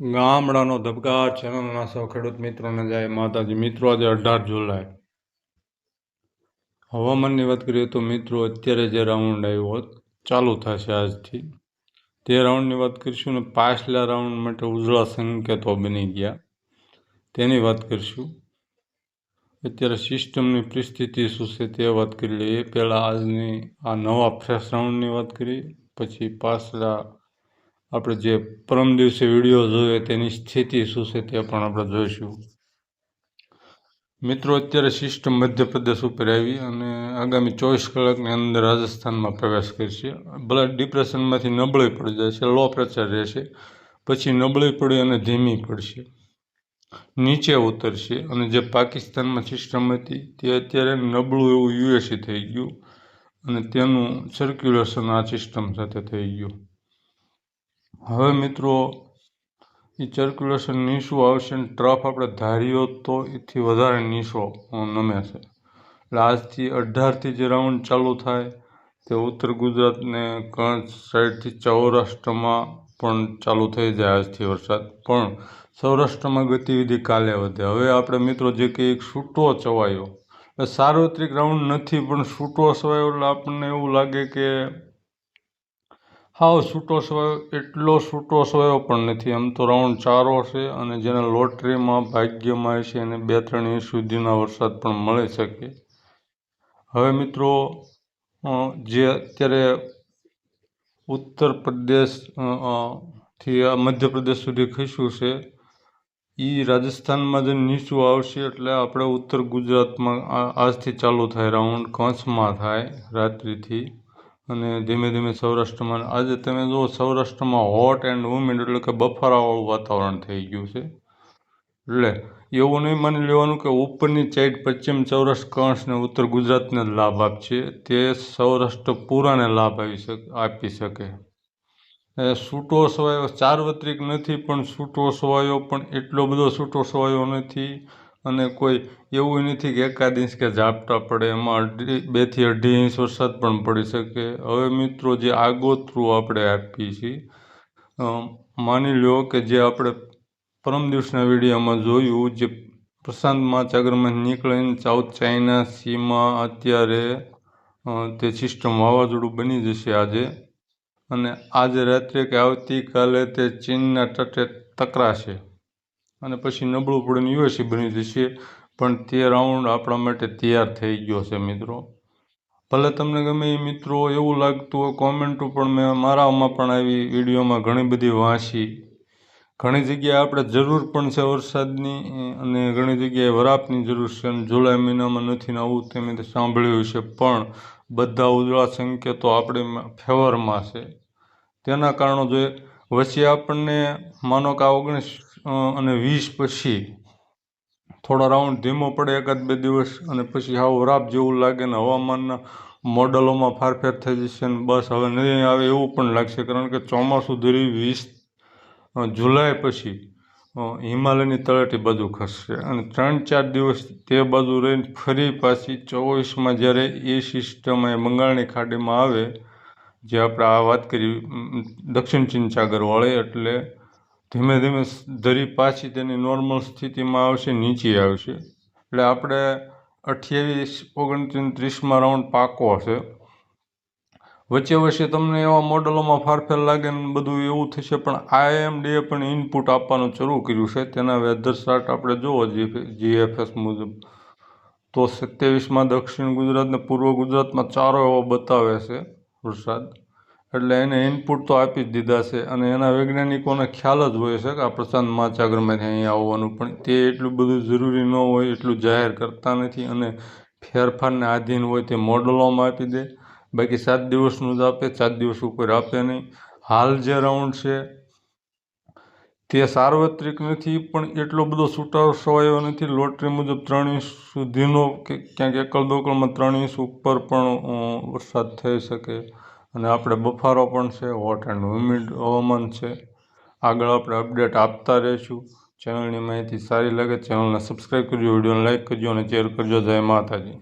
ગામડાનો ધબકાર, ચેનલના સૌ ખેડૂત મિત્રોને જાય માતાજી. મિત્રો, આજે અઢાર જુલાઈ. હવામાનની વાત કરીએ તો મિત્રો, અત્યારે જે રાઉન્ડ આવ્યો ચાલુ થશે આજથી. તે રાઉન્ડની વાત કરીશું ને પાછલા રાઉન્ડ માટે ઉજળા સંકેતો બની ગયા. તેની વાત કરીશું. અત્યારે સિસ્ટમની પરિસ્થિતિ શું છે તે વાત કરી લઈએ પહેલાં આજની આ નવા ફ્રેશ રાઉન્ડની વાત કરી પછી પાછલા આપણે જે પરમ દિવસે વીડિયો જોયો તેની સ્થિતિ શું છે તે પણ આપણે જોઈશું. મિત્રો, અત્યારે સિસ્ટમ મધ્યપ્રદેશ ઉપર આવી અને આગામી ચોવીસ કલાકની અંદર રાજસ્થાનમાં પ્રવેશ કરશે. ભલે ડિપ્રેશનમાંથી નબળી પડી જાય છે, લો પ્રેશર રહેશે, પછી નબળી પડી અને ધીમી પડશે. નીચે ઉતરશે અને જે પાકિસ્તાનમાં સિસ્ટમ હતી તે અત્યારે નબળું એવું યુએસી થઈ ગયું અને તેનું સર્ક્યુલેશન આ સિસ્ટમ સાથે થઈ ગયું. હવે મિત્રો, એ સર્ક્યુલેશન નીચું આવશે ને ટ્રફ આપણે ધાર્યો તો એથી વધારે નીચો નમે છે. એટલે આજથી અઢારથી જે રાઉન્ડ ચાલુ થાય તે ઉત્તર ગુજરાતને કચ્છ સાઈડથી સૌરાષ્ટ્રમાં પણ ચાલુ થઈ જાય આજથી વરસાદ. પણ સૌરાષ્ટ્રમાં ગતિવિધિ કાલે વધે. હવે આપણે મિત્રો જે કે એક છૂટો ચવાયો સાર્વત્રિક રાઉન્ડ નથી, પણ છૂટો ચવાયો એટલે આપણને એવું લાગે કે હાવ છૂટો સવાયો, એટલો છૂટો સવાયો પણ નથી. આમ તો રાઉન્ડ ચારો છે અને જેને લોટરીમાં ભાગ્યમાં છે એને બે ત્રણ ઇંચ સુધીના વરસાદ પણ મળી શકે. હવે મિત્રો જે અત્યારે ઉત્તર પ્રદેશથી મધ્યપ્રદેશ સુધી ખસ્યું છે એ રાજસ્થાનમાં જે નીચું આવશે એટલે આપણે ઉત્તર ગુજરાતમાં આજથી ચાલુ થાય, રાઉન્ડ કચ્છમાં થાય રાત્રિથી. અને ધીમે ધીમે સૌરાષ્ટ્રમાં, આજે તમે જુઓ સૌરાષ્ટ્રમાં હોટ એન્ડ હુમિડ એટલે કે બફારાવાળું વાતાવરણ થઈ ગયું છે. એટલે એવું નહીં માની લેવાનું કે ઉપરની સાઈડ પશ્ચિમ સૌરાષ્ટ્ર કચ્છ ઉત્તર ગુજરાતને લાભ આપશે. તે સૌરાષ્ટ્ર પૂરાને લાભ આવી શકે, આપી શકે. છૂટો સવાયો સાર્વત્રિક નથી, પણ છૂટો સવાયો પણ એટલો બધો છૂટો સવાયો નથી. અને કોઈ એવું નથી કે એકાદ ઇંચ કે ઝાપટા પડે, એમાં અઢી, બેથી અઢી ઇંચ વરસાદ પણ પડી શકે. હવે મિત્રો જે આગોતરું આપણે આપીએ છીએ માની લો કે જે આપણે પરમ દિવસના વિડીયોમાં જોયું જે પ્રશાંત મહાસાગરમાં નીકળીને સાઉથ ચાઇના સીમાં અત્યારે તે સિસ્ટમ વાવાઝોડું બની જશે આજે. અને આજે રાત્રે કે આવતીકાલે તે ચીનના તટે ટકરાશે. અને પછી નબળું પડીને યુએસી બની જશે. પણ તે રાઉન્ડ આપણા માટે તૈયાર થઈ ગયો છે મિત્રો. ભલે તમને ગમે એ મિત્રો, એવું લાગતું હોય કોમેન્ટો પણ મેં મારામાં પણ આવી વિડીયોમાં ઘણી બધી વાંચી. ઘણી જગ્યાએ આપણે જરૂર પણ છે વરસાદની, અને ઘણી જગ્યાએ વરાપની જરૂર છે અને જુલાઈ મહિનામાં નથી ને આવું તમે સાંભળ્યું છે પણ બધા ઉજળા સંકેતો આપણે ફેવરમાં છે. તેના કારણો જોઈએ વચ્ચે આપણને માનો કે આ ઓગણીસ અને વીસ પછી થોડા રાઉન્ડ ધીમો પડે એકાદ બે દિવસ અને પછી હાવ વરાપ જેવું લાગે ને હવામાનના મોડલોમાં ફારફેર થઈ જશે ને બસ હવે નહીં આવે એવું પણ લાગશે. કારણ કે ચોમાસું ધરી વીસ જુલાઈ પછી હિમાલયની તળેટી બાજુ ખસશે અને ત્રણ ચાર દિવસ તે બાજુ રહીને ફરી પાછી ચોવીસમાં જ્યારે એ સિસ્ટમ એ બંગાળની ખાડીમાં આવે જે આપણે આ વાત કરી દક્ષિણ ચીન સાગરવાળી એટલે ધીમે ધીમે ધરી પાછી તેની નોર્મલ સ્થિતિમાં આવશે, નીચે આવશે. એટલે આપણે અઠ્યાવીસ, ઓગણત્રીસ, ત્રીસમાં રાઉન્ડ પાકો હશે. વચ્ચે વચ્ચે તમને એવા મોડલોમાં ફારફેર લાગે ને બધું એવું થશે, પણ આઈએમડીએ પણ ઇનપુટ આપવાનું શરૂ કર્યું છે. તેના વેધર ચાર્ટ આપણે જોવો જીએફએસ મુજબ. તો સત્યાવીસમાં દક્ષિણ ગુજરાત ને પૂર્વ ગુજરાતમાં ચારો એવો બતાવે છે. વરસાદ એટલે એને ઇનપુટ તો આપી જ દીધા છે અને એના વૈજ્ઞાનિકોને ખ્યાલ જ હોય છે કે આ પ્રશાંત મહાસાગરમાંથી અહીં આવવાનું, પણ તે એટલું બધું જરૂરી ન હોય, એટલું જાહેર કરતા નથી અને ફેરફારને આધીન હોય તે મોડલોમાં આપી દે. બાકી સાત દિવસનું જ આપે, સાત દિવસ ઉપર આપે નહીં. હાલ જે રાઉન્ડ છે તે સાર્વત્રિક નથી, પણ એટલો બધો છૂટાવ સવાયો નથી. લોટરી મુજબ ત્રણ ઇંચ સુધીનો કે ક્યાંક એકલ દોકલમાં ત્રણ ઇંચ ઉપર પણ વરસાદ થઈ શકે. અને આપણે બફારો પણ છે હોટ એન્ડ હ્યુમિડ હવામાન છે. આગળ આપણે અપડેટ આપતા રહીશું. ચેનલની માહિતી સારી લાગે ચેનલને સબસ્ક્રાઈબ કરજો, વિડીયોને લાઇક કરજો અને શેર કરજો. જય માતાજી.